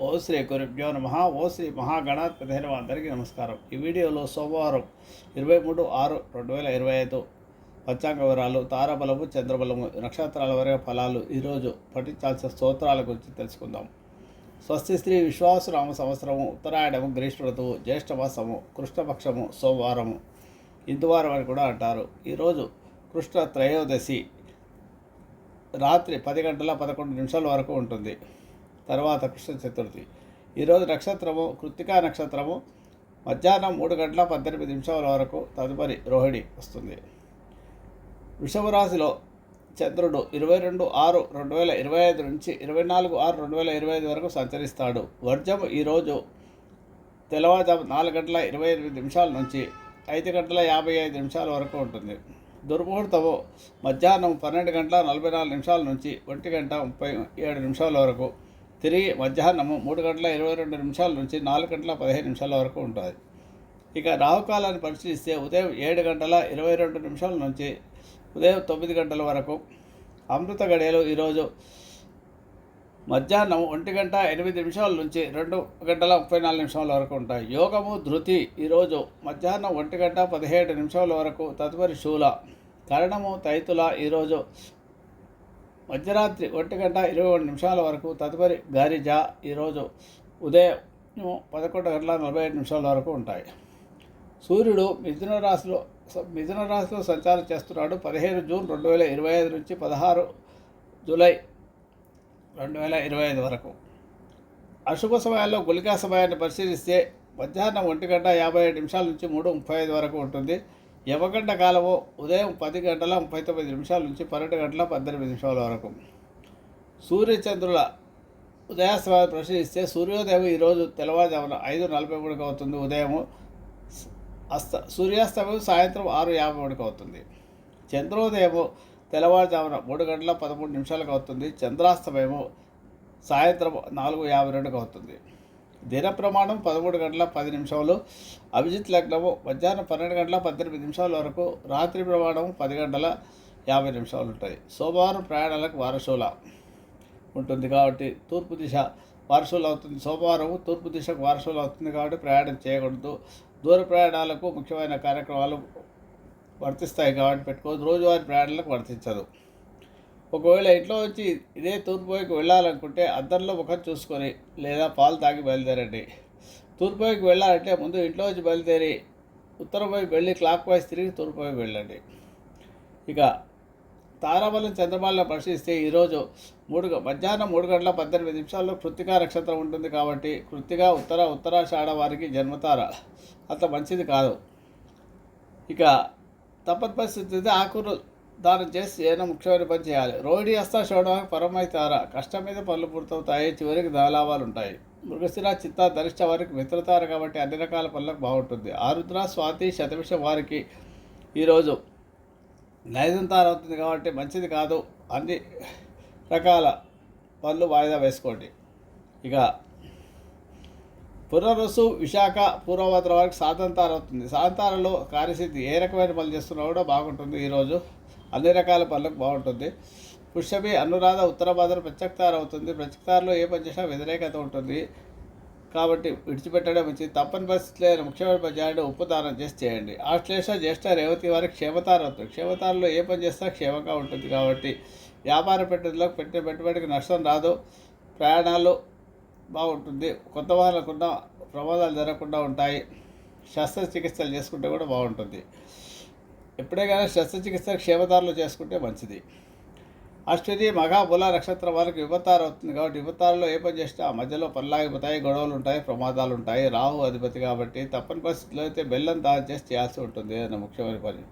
ఓ శ్రీ గురుభ్యో నమ. ఓ శ్రీ మహాగణాధిపతి అందరికీ నమస్కారం. ఈ వీడియోలో సోమవారం ఇరవై మూడు ఆరు రెండు వేల ఇరవై ఐదు పంచాంగ వివరాలు తారాబలము చంద్రబలము నక్షత్రాల వరకు ఫలాలు ఈరోజు పఠించాల్సిన స్తోత్రాల గురించి తెలుసుకుందాం. స్వస్తి శ్రీ విశ్వాసరామ సంవత్సరము ఉత్తరాయణము గ్రీష్మ ఋతువు జ్యేష్ఠమాసము కృష్ణపక్షము సోమవారము. ఇందువారం అని కూడా అంటారు. ఈరోజు కృష్ణ త్రయోదశి రాత్రి పది గంటల పదకొండు నిమిషాల వరకు ఉంటుంది. తర్వాత కృష్ణ చతుర్థి. ఈరోజు నక్షత్రము కృత్తికా నక్షత్రము మధ్యాహ్నం మూడు గంటల పద్దెనిమిది నిమిషాల వరకు తదుపరి రోహిణి వస్తుంది. వృషభ రాశిలో చంద్రుడు ఇరవై రెండు ఆరు రెండు వేల ఇరవై ఐదు నుంచి ఇరవై నాలుగు ఆరు రెండు వేల ఇరవై ఐదు వరకు సంచరిస్తాడు. వర్జము ఈరోజు తెల్లవారుజాము నాలుగు గంటల ఇరవై ఎనిమిది నిమిషాల నుంచి ఐదు గంటల యాభై ఐదు నిమిషాల వరకు ఉంటుంది. దుర్ముహూర్తము మధ్యాహ్నం పన్నెండు గంటల నలభై నాలుగు నిమిషాల నుంచి ఒంటి గంట ముప్పై ఏడు నిమిషాల వరకు తిరిగి మధ్యాహ్నము మూడు గంటల ఇరవై రెండు నిమిషాల నుంచి నాలుగు గంటల పదిహేను నిమిషాల వరకు ఉంటుంది. ఇక రాహుకాలాన్ని పరిశీలిస్తే ఉదయం ఏడు గంటల ఇరవై రెండు నిమిషాల నుంచి ఉదయం తొమ్మిది గంటల వరకు అమృత గడియలు ఈరోజు మధ్యాహ్నం ఒంటి గంట ఎనిమిది నిమిషాల నుంచి రెండు గంటల ముప్పై నాలుగు నిమిషాల వరకు ఉంటాయి. యోగము ధృతి ఈరోజు మధ్యాహ్నం ఒంటి గంట పదిహేడు నిమిషాల వరకు తదుపరి శూల. కరణము తైతుల ఈరోజు మధ్యరాత్రి ఒంటి గంట ఇరవై రెండు నిమిషాల వరకు తదుపరి గారిజా ఈరోజు ఉదయం పదకొండు గంటల నలభై ఐదు నిమిషాల వరకు ఉంటాయి. సూర్యుడు మిథున రాశిలో మిథున రాశిలో సంచారం చేస్తున్నాడు. పదిహేను జూన్ రెండు వేల ఇరవై ఐదు నుంచి పదహారు జూలై రెండు వేల ఇరవై ఐదు వరకు. అశుభ సమయాల్లో గులికా సమయాన్ని పరిశీలిస్తే మధ్యాహ్నం ఒంటి గంట యాభై ఐదు నిమిషాల నుంచి మూడు ముప్పై ఐదు వరకు ఉంటుంది. యవగంట కాలము ఉదయం పది గంటల ముప్పై తొమ్మిది నిమిషాల నుంచి పన్నెండు గంటల పద్దెనిమిది నిమిషాల వరకు. సూర్యచంద్రుల ఉదయాస్తమాన్ని ప్రశ్నిస్తే సూర్యోదయం ఈరోజు తెల్లవారుజామున ఐదు నలభై మూడుకి అవుతుంది. ఉదయము అస్త సూర్యాస్తమయం సాయంత్రం ఆరు యాభై మూడుకి అవుతుంది. చంద్రోదయము తెల్లవారుజామున మూడు గంటల పదమూడు నిమిషాలకు అవుతుంది. చంద్రాస్తమయము సాయంత్రం నాలుగు యాభై రెండుకి అవుతుంది. దిన ప్రమాణం పదమూడు గంటల పది నిమిషాలు అభిజిత్ లగ్నము మధ్యాహ్నం పన్నెండు గంటల పద్దెనిమిది నిమిషాల వరకు రాత్రి ప్రమాణం పది గంటల యాభై నిమిషాలు ఉంటాయి. సోమవారం ప్రయాణాలకు వారసుల ఉంటుంది కాబట్టి తూర్పు దిశ వారసులు అవుతుంది. సోమవారం తూర్పు దిశకు వారసులు అవుతుంది కాబట్టి ప్రయాణం చేయకూడదు. దూర ప్రయాణాలకు ముఖ్యమైన కార్యక్రమాలు వర్తిస్తాయి కాబట్టి పెట్టుకోవద్దు. రోజువారి ప్రయాణాలకు వర్తించదు. ఒకవేళ ఇంట్లో వచ్చి ఇదే తూర్పు వెళ్ళాలనుకుంటే అద్దంలో ముఖం చూసుకొని లేదా పాలు తాగి బయలుదేరండి. తూర్పు వెళ్ళాలంటే ముందు ఇంట్లో వచ్చి బయలుదేరి ఉత్తరం వైపు వెళ్ళి క్లాక్ వైజ్ తిరిగి తూర్పు వైపు వెళ్ళండి. ఇక తారాబలం చంద్రబాలను పరిశీలిస్తే ఈరోజు మూడు గ- మధ్యాహ్నం మూడు గంటల పద్దెనిమిది నిమిషాల్లో కృత్తికా నక్షత్రం ఉంటుంది కాబట్టి కృత్తిగా ఉత్తర ఉత్తరాషాఢ వారికి జన్మతార. అంత మంచిది కాదు. ఇక తప్పని పరిస్థితి అయితే దాన్ని చేసి ఏదైనా ముఖ్యమైన పని చేయాలి. రోహిణి హస్త చూడడానికి పరమైతార కష్టం మీద పనులు పూర్తవుతాయి. చివరికి ధనలాభాలు ఉంటాయి. మృగశిర చిత్త ధరిష్ట వారికి మిత్రతార కాబట్టి అన్ని రకాల పనులకు బాగుంటుంది. ఆరుద్ర స్వాతి శతవిష వారికి ఈరోజు నైదంతార అవుతుంది కాబట్టి మంచిది కాదు. అన్ని రకాల పనులు వాయిదా వేసుకోండి. ఇక పునరుసు విశాఖ పూర్వభద్ర వారికి సాతంతార అవుతుంది. సాధంతారంలో కార్యసిద్ధి ఏ రకమైన పనులు చేస్తున్నా కూడా బాగుంటుంది ఈరోజు. అన్ని రకాల పనులకు బాగుంటుంది. పుష్యమి అనురాధ ఉత్తర భద్ర ప్రత్యక్తార అవుతుంది ప్రత్యక్తారలో ఏ పని చేసినా వ్యతిరేకత ఉంటుంది. కాబట్టి విడిచిపెట్టడం మంచిది. తప్పని పరిస్థితి లేని ముఖ్యమైన పద్యాన్ని చేయండి ఉప్పు దానం చేసి చేయండి. ఆశ్లేష జ్యేష్ఠ రేవతి వారికి క్షేమతార అవుతుంది క్షేమతారలో ఏ పని చేసినా క్షేమంగా ఉంటుంది కాబట్టి వ్యాపార పెట్టుబడిలో పెట్టిన పెట్టుబడికి నష్టం రాదు. ప్రయాణాలు బాగుంటుంది. కొత్త వాళ్ళకున్న ప్రమాదాలు జరగకుండా ఉంటాయి. శస్త్రచికిత్సలు చేసుకుంటే కూడా బాగుంటుంది. ఎప్పుడే కానీ శస్త్రచికిత్స క్షేమదారులు చేసుకుంటే మంచిది. అశ్వతి మఘా బుల నక్షత్రం వారికి యువతారు అవుతుంది కాబట్టి యువతారులో ఏ పని చేసినా ఆ మధ్యలో పనులాగిపోతాయి గొడవలు ఉంటాయి ప్రమాదాలు ఉంటాయి రాహు అధిపతి కాబట్టి తప్పని పరిస్థితుల్లో అయితే బెల్లం దాని చేసి చేయాల్సి ఉంటుంది అన్న ముఖ్యమైన పని.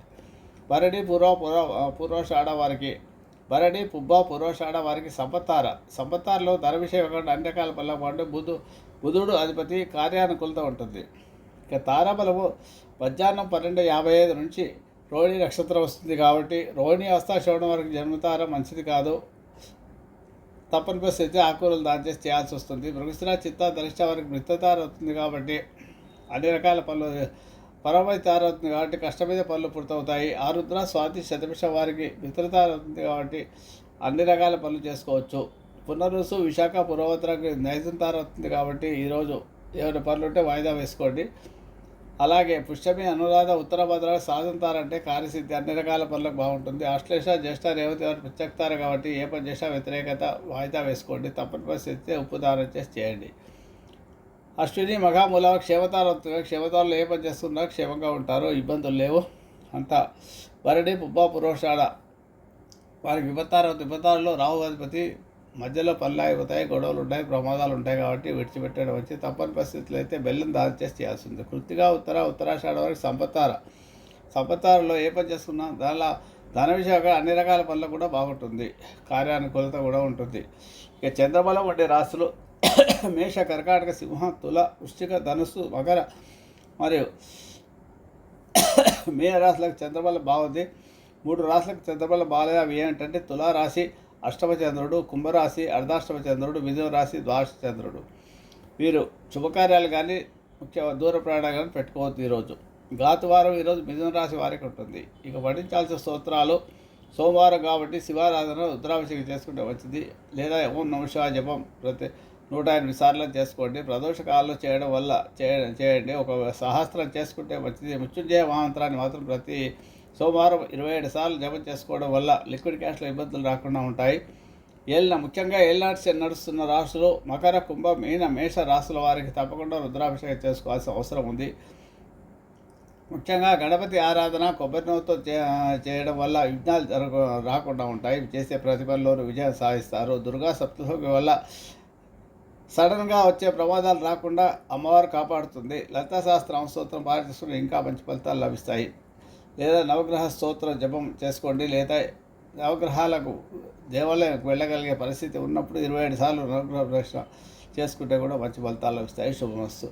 భరణి పూర్వ పూర్వ పూర్వషాఢ వారికి భరణి పుబ్బ పూర్వషాఢ వారికి సంపత్తార. సంపత్తారలో ధర విషయం కాకుండా అన్ని రకాల పనుల పండు బుధు బుధుడు అధిపతి కార్యానుకూలత ఉంటుంది. ఇక తారాబలము మధ్యాహ్నం పన్నెండు యాభై ఐదు నుంచి రోహిణి నక్షత్రం వస్తుంది కాబట్టి రోహిణి హస్తాశ్రవణం వరకు జన్మతారం మంచిది కాదు. తప్పని పరిస్థితి ఆకుకూరలు దాని చేసి చేయాల్సి వస్తుంది. మృగశిర చిత్త దరిష్ట వరకు మృతతార అవుతుంది కాబట్టి అన్ని రకాల పనులు పరమై అవుతుంది కాబట్టి కష్టమైన పనులు పూర్తవుతాయి. ఆరుద్ర స్వాతి శతభిష వారికి మిత్రతారవుతుంది కాబట్టి అన్ని రకాల పనులు చేసుకోవచ్చు. పునరుసు విశాఖ పురోవతరకు నైజంతార వస్తుంది కాబట్టి ఈరోజు ఏమైనా పనులు ఉంటే వాయిదా వేసుకోండి. అలాగే పుష్యమి అనురాధ ఉత్తర భద్ర సాధంతారంటే కార్యసిద్ధి. అన్ని రకాల పనులకు బాగుంటుంది. అశ్లేష జ్యేష్ఠ రేవతి వారు ప్రత్యక్తారు కాబట్టి ఏ పని చేసినా వ్యతిరేకత వాయిదా వేసుకోండి. తప్పని పరిస్థితి ఉప్పుదానం చేసి చేయండి. అశ్విని మఘామూల క్షేమతారు క్షేమతారులు ఏ పని చేస్తున్నా క్షేమంగా ఉంటారు. ఇబ్బందులు లేవు. అంతా వరడి పుబ్బా పురోషాడ. వారికి విపత్తార విపత్తారులో రాహు అధిపతి మధ్యలో పనులు అయిపోతాయి గొడవలు ఉంటాయి ప్రమాదాలు ఉంటాయి కాబట్టి విడిచిపెట్టడం వచ్చి తప్పని పరిస్థితులు అయితే బెల్లం దాని చేసి చేయాల్సింది. కృతిగా ఉత్తర ఉత్తరాషాఢ వరకు సంపత్తార. సంపత్తారలో ఏ పని చేసుకున్నా దానిలో ధన విషయంగా అన్ని రకాల పనులు కూడా బాగుంటుంది. కార్యానుకూలత కూడా ఉంటుంది. ఇక చంద్రబలం వంటి రాశులు మేష కర్కాటక సింహ తుల వృశ్చిక ధనుస్సు మకర మరియు మే రాశులకు చంద్రబలం బాగుంది. మూడు రాశులకు చంద్రబలం బాగాలేదు. అవి ఏంటంటే తులారాశి అష్టమచంద్రుడు కుంభరాశి అర్ధాష్టమచంద్రుడు మిథున రాశి వీరు శుభకార్యాలు కానీ ముఖ్య దూర ప్రయాణాలు కానీ పెట్టుకోవద్దు ఈరోజు. గాతువారం ఈరోజు మిథున రాశి వారికి ఉంటుంది. ఇక పఠించాల్సిన స్తోత్రాలు సోమవారం కాబట్టి శివారాధన రుద్రాభిషేకం చేసుకుంటే మంచిది. లేదా ఓం నమశివ జపం ప్రతి నూట ఎనిమిది సార్లు చేసుకోండి. ప్రదోష కాలంలో చేయడం వల్ల చేయ- చేయండి. ఒక సహస్రం చేసుకుంటే మంచిది. మృత్యుంజయ మహామంత్రాన్ని మాత్రం ప్రతి సోమవారం ఇరవై ఏడు సార్లు జమ చేసుకోవడం వల్ల లిక్విడ్ క్యాష్లో ఇబ్బందులు రాకుండా ఉంటాయి. ఏళ్ళ ముఖ్యంగా ఏళ్ళనాటి నడుస్తున్న రాశులు మకర కుంభ మీన మేష రాశుల వారికి తప్పకుండా రుద్రాభిషేకం చేసుకోవాల్సిన అవసరం ఉంది. ముఖ్యంగా గణపతి ఆరాధన కొబ్బరి నవ్వుతో చే చేయడం వల్ల విఘ్నాలు జరగ రాకుండా ఉంటాయి. చేసే ప్రతిభల్లోనూ విజయం సాధిస్తారు. దుర్గా సప్తశోకి వల్ల సడన్గా వచ్చే ప్రమాదాలు రాకుండా అమ్మవారు కాపాడుతుంది. లలితా శాస్త్రం స్తోత్రం ఇంకా మంచి ఫలితాలు లభిస్తాయి. లేదా నవగ్రహ స్తోత్రం జపం చేసుకోండి లేదా నవగ్రహాలకు దేవాలయంకు వెళ్ళగలిగే పరిస్థితి ఉన్నప్పుడు ఇరవై ఏడు సార్లు నవగ్రహ ప్రదక్షిణ చేసుకుంటే కూడా మంచి ఫలితాలు వస్తాయి శుభమస్తు.